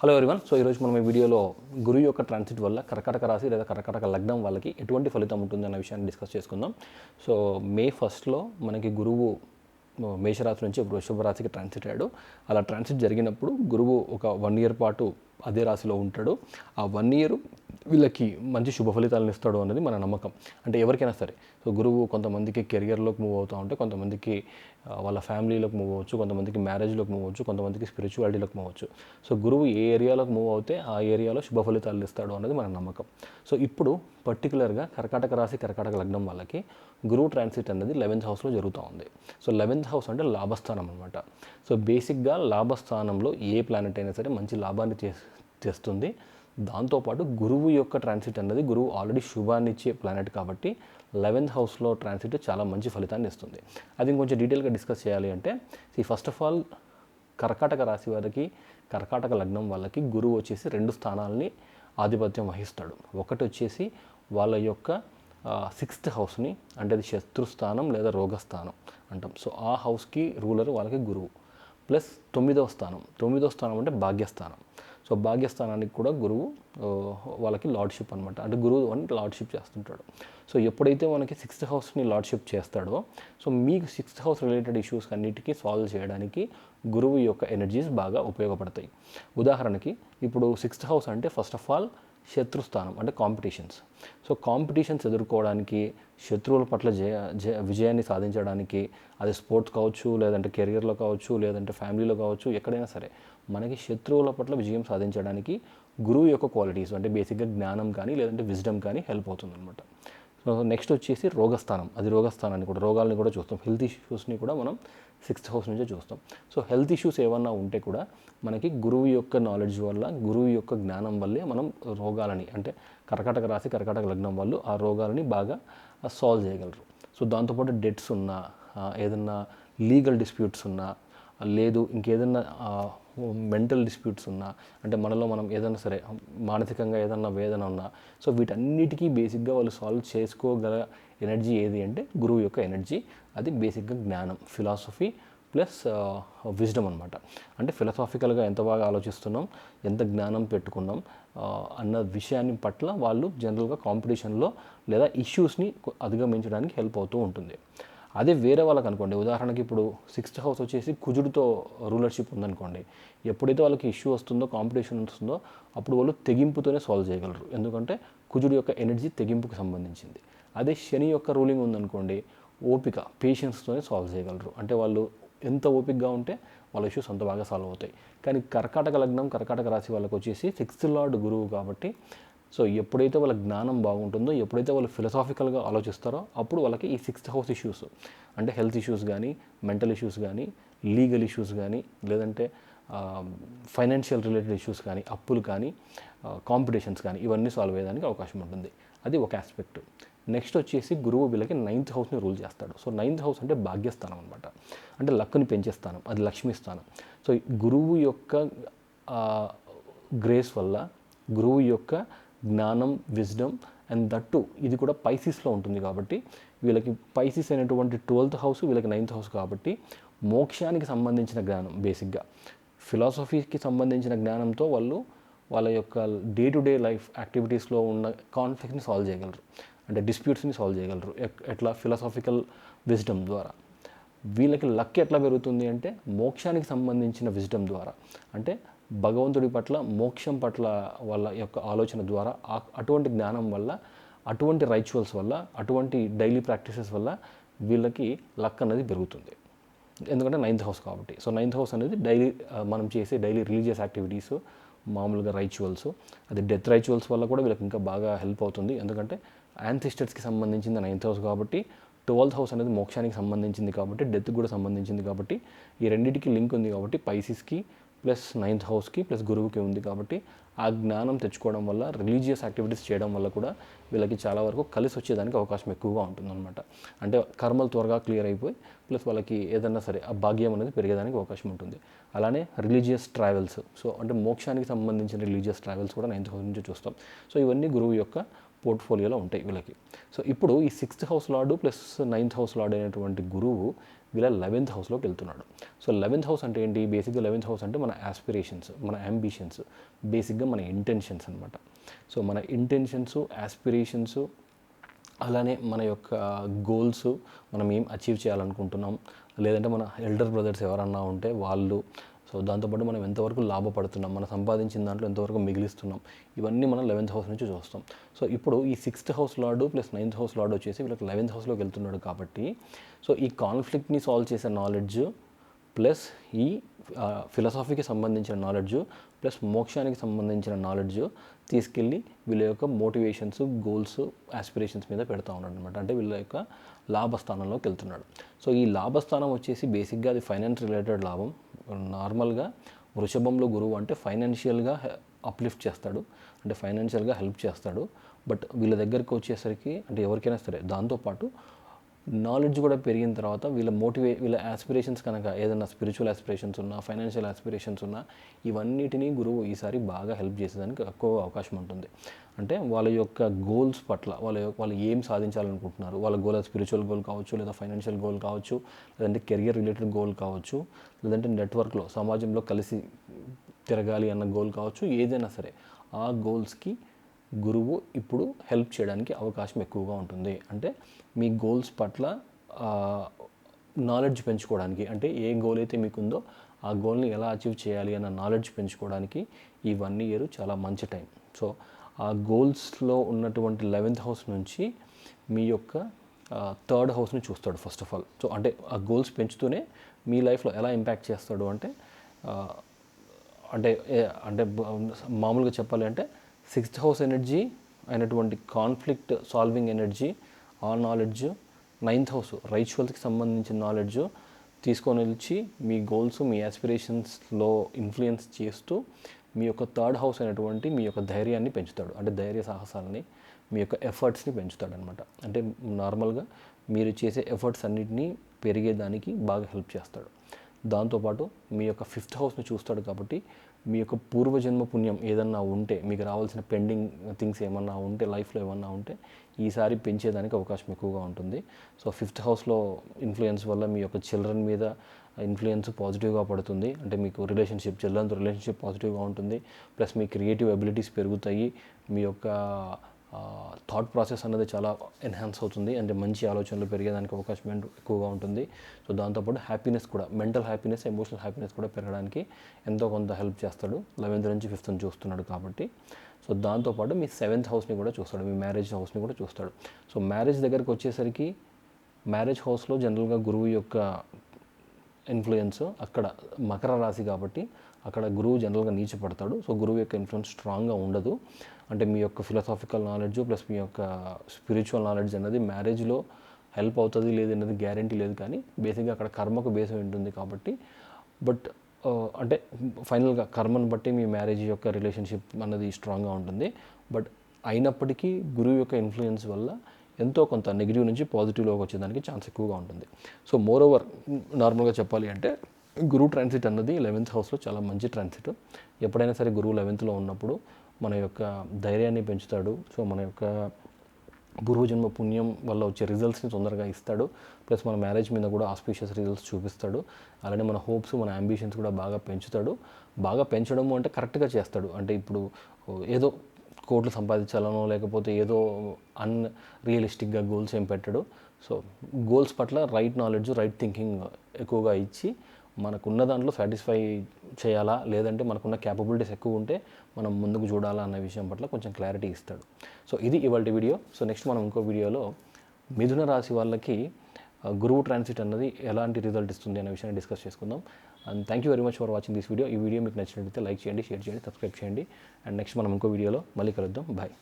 Hello everyone so ఈరోజు మనం ఈ వీడియోలో గురువు యొక్క ట్రాన్సిట్ వల్ల కర్కాటక రాశి లేదా కర్కాటక లగ్నం వాళ్ళకి ఎటువంటి ఫలితం ఉంటుంది అన్న విషయాన్ని డిస్కస్ చేసుకుందాం. సో మే ఫస్ట్లో మనకి గురువు మేషరాశి నుంచి వృషభ రాశికి ట్రాన్సిట్ అయ్యాడు. అలా ట్రాన్సిట్ జరిగినప్పుడు గురువు ఒక వన్ ఇయర్ పాటు అదే రాశిలో ఉంటాడు. ఆ వన్ ఇయర్ వీళ్ళకి మంచి శుభ ఫలితాలను ఇస్తాడు అనేది మన నమ్మకం. అంటే ఎవరికైనా సరే. సో గురువు కొంతమందికి కెరియర్లోకి మూవ్ అవుతూ ఉంటే కొంతమందికి వాళ్ళ ఫ్యామిలీలోకి మూవ్ అవ్వచ్చు కొంతమందికి మ్యారేజ్లోకి మూవ్ అవ్వచ్చు కొంతమందికి స్పిరిచువాలిటీలోకి మూవ్ అవ్వచ్చు. సో గురువు ఏ ఏరియాలోకి మూవ్ అవుతే ఆ ఏరియాలో శుభ ఫలితాలు ఇస్తాడు అనేది మన నమ్మకం. సో ఇప్పుడు పర్టికులర్గా కర్కాటక రాశి కర్కాటక లగ్నం వాళ్ళకి గురువు ట్రాన్సిట్ అనేది లెవెన్త్ హౌస్లో జరుగుతూ ఉంది. సో లెవెన్త్ హౌస్ అంటే లాభస్థానం అనమాట సో బేసిక్గా లాభస్థానంలో ఏ ప్లానెట్ అయినా సరే మంచి లాభాన్ని చేసి తెస్తుంది దాంతోపాటు గురువు యొక్క ట్రాన్సిట్ అన్నది గురువు ఆల్రెడీ శుభాన్ని ఇచ్చే ప్లానెట్ కాబట్టి లెవెన్త్ హౌస్లో ట్రాన్సిట్ చాలా మంచి ఫలితాన్ని ఇస్తుంది. అది ఇంకొంచెం డీటెయిల్గా డిస్కస్ చేయాలి అంటే ఈ ఫస్ట్ ఆఫ్ ఆల్ కర్కాటక రాశి వారికి కర్కాటక లగ్నం వాళ్ళకి గురువు వచ్చేసి రెండు స్థానాలని ఆధిపత్యం వహిస్తాడు. ఒకటి వచ్చేసి వాళ్ళ యొక్క సిక్స్త్ హౌస్ని అంటే అది శత్రుస్థానం లేదా రోగస్థానం అంటాం. సో ఆ హౌస్కి రూలర్ వాళ్ళకి గురువు. ప్లస్ తొమ్మిదవ స్థానం. తొమ్మిదవ స్థానం అంటే భాగ్యస్థానం. సో భాగ్యస్థానానికి కూడా గురువు వాళ్ళకి లార్డ్షిప్ అనమాట అంటే గురువు అని లార్డ్షిప్ చేస్తుంటాడు. సో ఎప్పుడైతే మనకి సిక్స్త్ హౌస్ని లార్డ్షిప్ చేస్తాడో సో మీకు సిక్స్త్ హౌస్ రిలేటెడ్ ఇష్యూస్ అన్నిటికీ సాల్వ్ చేయడానికి గురువు యొక్క ఎనర్జీస్ బాగా ఉపయోగపడతాయి. ఉదాహరణకి ఇప్పుడు సిక్స్త్ హౌస్ అంటే ఫస్ట్ ఆఫ్ ఆల్ శత్రుస్థానం అంటే కాంపిటీషన్స్. సో కాంపిటీషన్స్ ఎదుర్కోవడానికి శత్రువుల పట్ల జయ జయ విజయాన్ని సాధించడానికి అది స్పోర్ట్స్ కావచ్చు లేదంటే కెరియర్లో కావచ్చు లేదంటే ఫ్యామిలీలో కావచ్చు ఎక్కడైనా సరే మనకి శత్రువుల పట్ల విజయం సాధించడానికి గురువు యొక్క క్వాలిటీస్ అంటే బేసిక్గా జ్ఞానం కానీ లేదంటే విజ్డమ్ కానీ హెల్ప్ అవుతుంది అనమాట సో నెక్స్ట్ వచ్చేసి రోగస్థానం. అది రోగస్థానాన్ని కూడా రోగాల్ని కూడా చూస్తాం. హెల్త్ ఇష్యూస్ని కూడా మనం సిక్స్త్ హౌస్ నుంచే చూస్తాం. సో హెల్త్ ఇష్యూస్ ఏమన్నా ఉంటే కూడా మనకి గురువు యొక్క నాలెడ్జ్ వల్ల గురువు యొక్క జ్ఞానం వల్లే మనం రోగాలని అంటే కర్కాటక రాశి కర్కాటక లగ్నం వాళ్ళు ఆ రోగాలని బాగా సాల్వ్ చేయగలరు. సో దాంతోపాటు డెట్స్ ఉన్నా ఏదన్నా లీగల్ డిస్ప్యూట్స్ ఉన్నా లేదు ఇంకేదన్నా మెంటల్ డిస్ప్యూట్స్ ఉన్నా అంటే మనలో మనం ఏదైనా సరే మానసికంగా ఏదన్నా వేదన ఉన్నా సో వీటన్నిటికీ బేసిక్గా వాళ్ళు సాల్వ్ చేసుకోగల ఎనర్జీ ఏది అంటే గురువు యొక్క ఎనర్జీ. అది బేసిక్గా జ్ఞానం ఫిలాసఫీ ప్లస్ విజ్డమ్ అనమాట అంటే ఫిలసాఫికల్గా ఎంత బాగా ఆలోచిస్తున్నాం ఎంత జ్ఞానం పెట్టుకున్నాం అన్న విషయాన్ని పట్ల వాళ్ళు జనరల్గా కాంపిటీషన్లో లేదా ఇష్యూస్ని అధిగమించడానికి హెల్ప్ అవుతూ ఉంటుంది. అదే వేరే వాళ్ళకి అనుకోండి. ఉదాహరణకి ఇప్పుడు సిక్స్త్ హౌస్ వచ్చేసి కుజుడితో రూలర్షిప్ ఉందనుకోండి. ఎప్పుడైతే వాళ్ళకి ఇష్యూ వస్తుందో కాంపిటీషన్ వస్తుందో అప్పుడు వాళ్ళు తెగింపుతోనే సాల్వ్ చేయగలరు. ఎందుకంటే కుజుడి యొక్క ఎనర్జీ తెగింపుకు సంబంధించింది. అదే శని యొక్క రూలింగ్ ఉందనుకోండి ఓపిక పేషెన్స్తోనే సాల్వ్ చేయగలరు. అంటే వాళ్ళు ఎంత ఓపికగా ఉంటే వాళ్ళ ఇష్యూస్ అంత బాగా సాల్వ్ అవుతాయి. కానీ కర్కాటక లగ్నం కర్కాటక రాశి వాళ్ళకి వచ్చేసి సిక్స్త్ లార్డ్ గురువు కాబట్టి సో ఎప్పుడైతే వాళ్ళ జ్ఞానం బాగుంటుందో ఎప్పుడైతే వాళ్ళు ఫిలసాఫికల్గా ఆలోచిస్తారో అప్పుడు వాళ్ళకి ఈ సిక్స్త్ హౌస్ ఇష్యూస్ అంటే హెల్త్ ఇష్యూస్ కానీ మెంటల్ ఇష్యూస్ కానీ లీగల్ ఇష్యూస్ కానీ లేదంటే ఫైనాన్షియల్ రిలేటెడ్ ఇష్యూస్ కానీ అప్పులు కానీ కాంపిటీషన్స్ కానీ ఇవన్నీ సాల్వ్ అయ్యేదానికి అవకాశం ఉంటుంది. అది ఒక ఆస్పెక్ట్ నెక్స్ట్ వచ్చేసి గురువు వీళ్ళకి నైన్త్ హౌస్ని రూల్ చేస్తాడు. సో నైన్త్ హౌస్ అంటే భాగ్యస్థానం అనమాట అంటే లక్ని పెంచే స్థానం అది లక్ష్మీ స్థానం. సో గురువు యొక్క గ్రేస్ వల్ల గురువు యొక్క జ్ఞానం విజ్డమ్ అండ్ దట్టు ఇది కూడా పైసిస్లో ఉంటుంది కాబట్టి వీళ్ళకి పైసిస్ అనేటువంటి ట్వెల్త్ హౌస్ వీళ్ళకి నైన్త్ హౌస్ కాబట్టి మోక్షానికి సంబంధించిన జ్ఞానం బేసిక్గా. ఫిలాసఫీకి సంబంధించిన జ్ఞానంతో వాళ్ళు వాళ్ళ యొక్క డే టు డే లైఫ్ యాక్టివిటీస్లో ఉన్న కాన్ఫ్లిక్ట్ని సాల్వ్ చేయగలరు. అంటే డిస్ప్యూట్స్ని సాల్వ్ చేయగలరు. ఎక్- ఎట్లా? ఫిలాసాఫికల్ విజ్డమ్ ద్వారా. వీళ్ళకి లక్ ఎట్లా పెరుగుతుంది అంటే మోక్షానికి సంబంధించిన విజ్డమ్ ద్వారా. అంటే భగవంతుడి పట్ల మోక్షం పట్ల వాళ్ళ యొక్క ఆలోచన ద్వారా అటువంటి జ్ఞానం వల్ల అటువంటి రైచువల్స్ వల్ల అటువంటి డైలీ ప్రాక్టీసెస్ వల్ల వీళ్ళకి లక్ అనేది పెరుగుతుంది. ఎందుకంటే నైన్త్ హౌస్ కాబట్టి. సో నైన్త్ హౌస్ అనేది డైలీ మనం చేసే డైలీ రిలీజియస్ యాక్టివిటీస్ మామూలుగా రైచువల్స్ అది డెత్ రైచువల్స్ వల్ల కూడా వీళ్ళకి ఇంకా బాగా హెల్ప్ అవుతుంది. ఎందుకంటే యాన్సిస్టర్స్కి సంబంధించింది నైన్త్ హౌస్ కాబట్టి ట్వెల్త్ హౌస్ అనేది మోక్షానికి సంబంధించింది కాబట్టి డెత్ కూడా సంబంధించింది కాబట్టి ఈ రెండింటికి లింక్ ఉంది కాబట్టి పైసిస్కి ప్లస్ నైన్త్ హౌస్కి ప్లస్ గురువుకి ఉంది కాబట్టి ఆ జ్ఞానం తెచ్చుకోవడం వల్ల రిలీజియస్ యాక్టివిటీస్ చేయడం వల్ల కూడా వీళ్ళకి చాలా వరకు కలిసి వచ్చేదానికి అవకాశం ఎక్కువగా ఉంటుందన్నమాట. అంటే కర్మలు త్వరగా క్లియర్ అయిపోయి ప్లస్ వాళ్ళకి ఏదన్నా సరే ఆ భాగ్యం అనేది పెరిగేదానికి అవకాశం ఉంటుంది. అలానే రిలీజియస్ ట్రావెల్స్. సో అంటే మోక్షానికి సంబంధించిన రిలీజియస్ ట్రావెల్స్ కూడా నైన్త్ హౌస్ నుంచి చూస్తాం. సో ఇవన్నీ గురువు యొక్క పోర్ట్ఫోలియోలో ఉంటాయి వీళ్ళకి. సో ఇప్పుడు ఈ sixth house lord plus ninth house lord అయినటువంటి గురువు వీళ్ళ లెవెన్త్ హౌస్లోకి వెళ్తున్నాడు. సో లెవెన్త్ హౌస్ అంటే ఏంటి? బేసిక్గా లెవెన్త్ హౌస్ అంటే మన ఆస్పిరేషన్స్ మన అంబిషన్స్ బేసిక్గా మన ఇంటెన్షన్స్ అనమాట సో మన ఇంటెన్షన్స్ ఆస్పిరేషన్స్ అలానే మన యొక్క గోల్స్ మనం ఏం అచీవ్ చేయాలనుకుంటున్నాం? లేదంటే మన ఎల్డర్ బ్రదర్స్ ఎవరన్నా ఉంటే వాళ్ళు సో దాంతోపాటు మనం ఎంతవరకు లాభపడుతున్నాం మనం సంపాదించిన దాంట్లో ఎంతవరకు మిగిలిస్తున్నాం ఇవన్నీ మనం లెవెన్త్ హౌస్ నుంచి చూస్తాం. సో ఇప్పుడు ఈ sixth house lord plus ninth house lord వచ్చేసి వీళ్ళకి లెవెన్త్ హౌస్లోకి వెళ్తున్నాడు కాబట్టి సో ఈ కాన్ఫ్లిక్ట్ని సాల్వ్ చేసే నాలెడ్జ్ ప్లస్ ఈ ఫిలసాఫీకి సంబంధించిన నాలెడ్జ్ ప్లస్ మోక్షానికి సంబంధించిన నాలెడ్జ్ తీసుకెళ్ళి వీళ్ళ యొక్క మోటివేషన్స్ గోల్స్ ఆస్పిరేషన్స్ మీద పెడతా ఉన్నాడు అనమాట అంటే వీళ్ళ యొక్క లాభస్థానంలోకి వెళ్తున్నాడు. సో ఈ లాభస్థానం వచ్చేసి బేసిక్గా అది ఫైనాన్స్ రిలేటెడ్ లాభం నార్మల్గా వృషభంలో గురువు అంటే ఫైనాన్షియల్గా అప్లిఫ్ట్ చేస్తాడు. అంటే ఫైనాన్షియల్గా హెల్ప్ చేస్తాడు. బట్ వీళ్ళ దగ్గరికి వచ్చేసరికి అంటే ఎవరికైనా సరే దాంతోపాటు నాలెడ్జ్ కూడా పెరిగిన తర్వాత వీళ్ళ మోటివే వీళ్ళ ఆస్పిరేషన్స్ కనుక ఏదైనా స్పిరిచువల్ ఆస్పిరేషన్స్ ఉన్నా ఫైనాన్షియల్ ఆస్పిరేషన్స్ ఉన్నా ఇవన్నిటినీ గురువు ఈసారి బాగా హెల్ప్ చేసేదానికి ఎక్కువ అవకాశం ఉంటుంది. అంటే వాళ్ళ యొక్క గోల్స్ పట్ల వాళ్ళ యొక్క వాళ్ళు ఏం సాధించాలనుకుంటున్నారు? వాళ్ళ గోల్ స్పిరిచువల్ గోల్ కావచ్చు లేదా ఫైనాన్షియల్ గోల్ కావచ్చు లేదంటే కెరియర్ రిలేటెడ్ గోల్ కావచ్చు లేదంటే నెట్వర్క్లో సమాజంలో కలిసి తిరగాలి అన్న గోల్ కావచ్చు ఏదైనా సరే ఆ గోల్స్కి గురువు ఇప్పుడు హెల్ప్ చేయడానికి అవకాశం ఎక్కువగా ఉంటుంది. అంటే మీ గోల్స్ పట్ల నాలెడ్జ్ పెంచుకోవడానికి అంటే ఏ గోల్ అయితే మీకుందో ఆ గోల్ని ఎలా అచీవ్ చేయాలి అన్న నాలెడ్జ్ పెంచుకోవడానికి ఈ వన్ ఇయర్ చాలా మంచి టైం సో ఆ గోల్స్లో ఉన్నటువంటి లెవెన్త్ హౌస్ నుంచి మీ యొక్క థర్డ్ హౌస్ని చూస్తాడు ఫస్ట్ ఆఫ్ ఆల్ సో అంటే ఆ గోల్స్ పెంచుతూనే మీ లైఫ్లో ఎలా ఇంపాక్ట్ చేస్తాడు అంటే అంటే అంటే మామూలుగా చెప్పాలి అంటే సిక్స్త్ హౌస్ ఎనర్జీ అయినటువంటి కాన్ఫ్లిక్ట్ సాల్వింగ్ ఎనర్జీ ఆ నాలెడ్జ్ నైన్త్ హౌస్ రైచువల్స్కి సంబంధించిన నాలెడ్జ్ తీసుకొని వచ్చి మీ గోల్స్ మీ ఆస్పిరేషన్స్లో ఇన్ఫ్లుయెన్స్ చేస్తూ మీ యొక్క థర్డ్ హౌస్ అయినటువంటి మీ యొక్క ధైర్యాన్ని పెంచుతాడు. అంటే ధైర్య సాహసాలని మీ యొక్క ఎఫర్ట్స్ని పెంచుతాడు అనమాట అంటే నార్మల్గా మీరు చేసే ఎఫర్ట్స్ అన్నిటినీ పెరిగేదానికి బాగా హెల్ప్ చేస్తాడు. దాంతోపాటు మీ యొక్క ఫిఫ్త్ హౌస్ని చూస్తాడు కాబట్టి మీ యొక్క పూర్వజన్మ పుణ్యం ఏదన్నా ఉంటే మీకు రావాల్సిన పెండింగ్ థింగ్స్ ఏమన్నా ఉంటే లైఫ్లో ఏమన్నా ఉంటే ఈసారి పెంచేదానికి అవకాశం ఎక్కువగా ఉంటుంది. సో ఫిఫ్త్ హౌస్లో ఇన్ఫ్లుయెన్స్ వల్ల మీ యొక్క చిల్డ్రన్ మీద ఇన్ఫ్లుయెన్స్ పాజిటివ్గా పడుతుంది. అంటే మీకు రిలేషన్షిప్ చిల్డ్రన్తో రిలేషన్షిప్ పాజిటివ్గా ఉంటుంది. ప్లస్ మీ క్రియేటివ్ అబిలిటీస్ పెరుగుతాయి. మీ యొక్క థాట్ ప్రాసెస్ అనేది చాలా ఎన్హాన్స్ అవుతుంది. అంటే మంచి ఆలోచనలు పెరిగేదానికి అవకాశం ఎక్కువగా ఉంటుంది. సో దాంతోపాటు హ్యాపీనెస్ కూడా మెంటల్ హ్యాపీనెస్ ఎమోషనల్ హ్యాపీనెస్ కూడా పెరగడానికి ఎంతో కొంత హెల్ప్ చేస్తాడు. లెవెన్త్ నుంచి ఫిఫ్త్ చూస్తున్నాడు కాబట్టి. సో దాంతోపాటు మీ సెవెంత్ హౌస్ని కూడా చూస్తాడు. మీ మ్యారేజ్ హౌస్ని కూడా చూస్తాడు. సో మ్యారేజ్ దగ్గరికి వచ్చేసరికి మ్యారేజ్ హౌస్లో జనరల్గా గురువు యొక్క ఇన్ఫ్లుయెన్స్ అక్కడ మకర రాశి కాబట్టి అక్కడ గురువు జనరల్గా నీచపడతాడు. సో గురువు యొక్క ఇన్ఫ్లుయెన్స్ స్ట్రాంగ్గా ఉండదు. అంటే మీ యొక్క ఫిలసాఫికల్ నాలెడ్జ్ ప్లస్ మీ యొక్క స్పిరిచువల్ నాలెడ్జ్ అనేది మ్యారేజ్లో హెల్ప్ అవుతుంది లేదనేది గ్యారంటీ లేదు కానీ బేసిక్గా అక్కడ కర్మకు బేస్ ఉంటుంది కాబట్టి. బట్ అంటే ఫైనల్గా కర్మను బట్టి మీ మ్యారేజ్ యొక్క రిలేషన్షిప్ అన్నది స్ట్రాంగ్గా ఉంటుంది. బట్ అయినప్పటికీ గురువు యొక్క ఇన్ఫ్లుయెన్స్ వల్ల ఎంతో కొంత నెగిటివ్ నుంచి పాజిటివ్లోకి వచ్చేదానికి ఛాన్స్ ఎక్కువగా ఉంటుంది. సో మోర్ ఓవర్ నార్మల్గా చెప్పాలి అంటే గురువు ట్రాన్సిట్ అన్నది లెవెన్త్ హౌస్లో చాలా మంచి ట్రాన్సిట్ ఎప్పుడైనా సరే గురువు లెవెన్త్లో ఉన్నప్పుడు మన యొక్క ధైర్యాన్ని పెంచుతాడు. సో మన యొక్క పూర్వజన్మ పుణ్యం వల్ల వచ్చే రిజల్ట్స్ని తొందరగా ఇస్తాడు. ప్లస్ మన మ్యారేజ్ మీద కూడా ఆస్పీషియస్ రిజల్ట్స్ చూపిస్తాడు. అలానే మన హోప్స్ మన అంబిషన్స్ కూడా బాగా పెంచుతాడు. బాగా పెంచడము అంటే కరెక్ట్గా చేస్తాడు. అంటే ఇప్పుడు ఏదో కోట్లు సంపాదించాలనో లేకపోతే ఏదో అన్ రియలిస్టిక్గా గోల్స్ ఏం పెట్టాడు. సో గోల్స్ పట్ల రైట్ నాలెడ్జ్ రైట్ థింకింగ్ ఎక్కువగా ఇచ్చి మనకున్న దాంట్లో సాటిస్ఫై చేయాలా? లేదంటే మనకున్న క్యాపబిలిటీస్ ఎక్కువ ఉంటే మనం ముందుకు చూడాలా అన్న విషయం పట్ల కొంచెం క్లారిటీ ఇస్తాడు. సో ఇది ఇవాళ వీడియో సో నెక్స్ట్ మనం ఇంకో వీడియోలో మిథున రాశి వాళ్ళకి గురువు ట్రాన్సిట్ అన్నది ఎలాంటి రిజల్ట్ ఇస్తుంది అనే విషయాన్ని డిస్కస్ చేసుకుందాం. And thank you very much for watching this video ఈ వీడియో మీకు నచ్చినట్లయితే లైక్ చేయండి షేర్ చేయండి సబ్స్క్రైబ్ చేయండి. అండ్ నెక్స్ట్ మనం ఇంకో వీడియోలో మళ్ళీ కలుద్దాం. బాయ్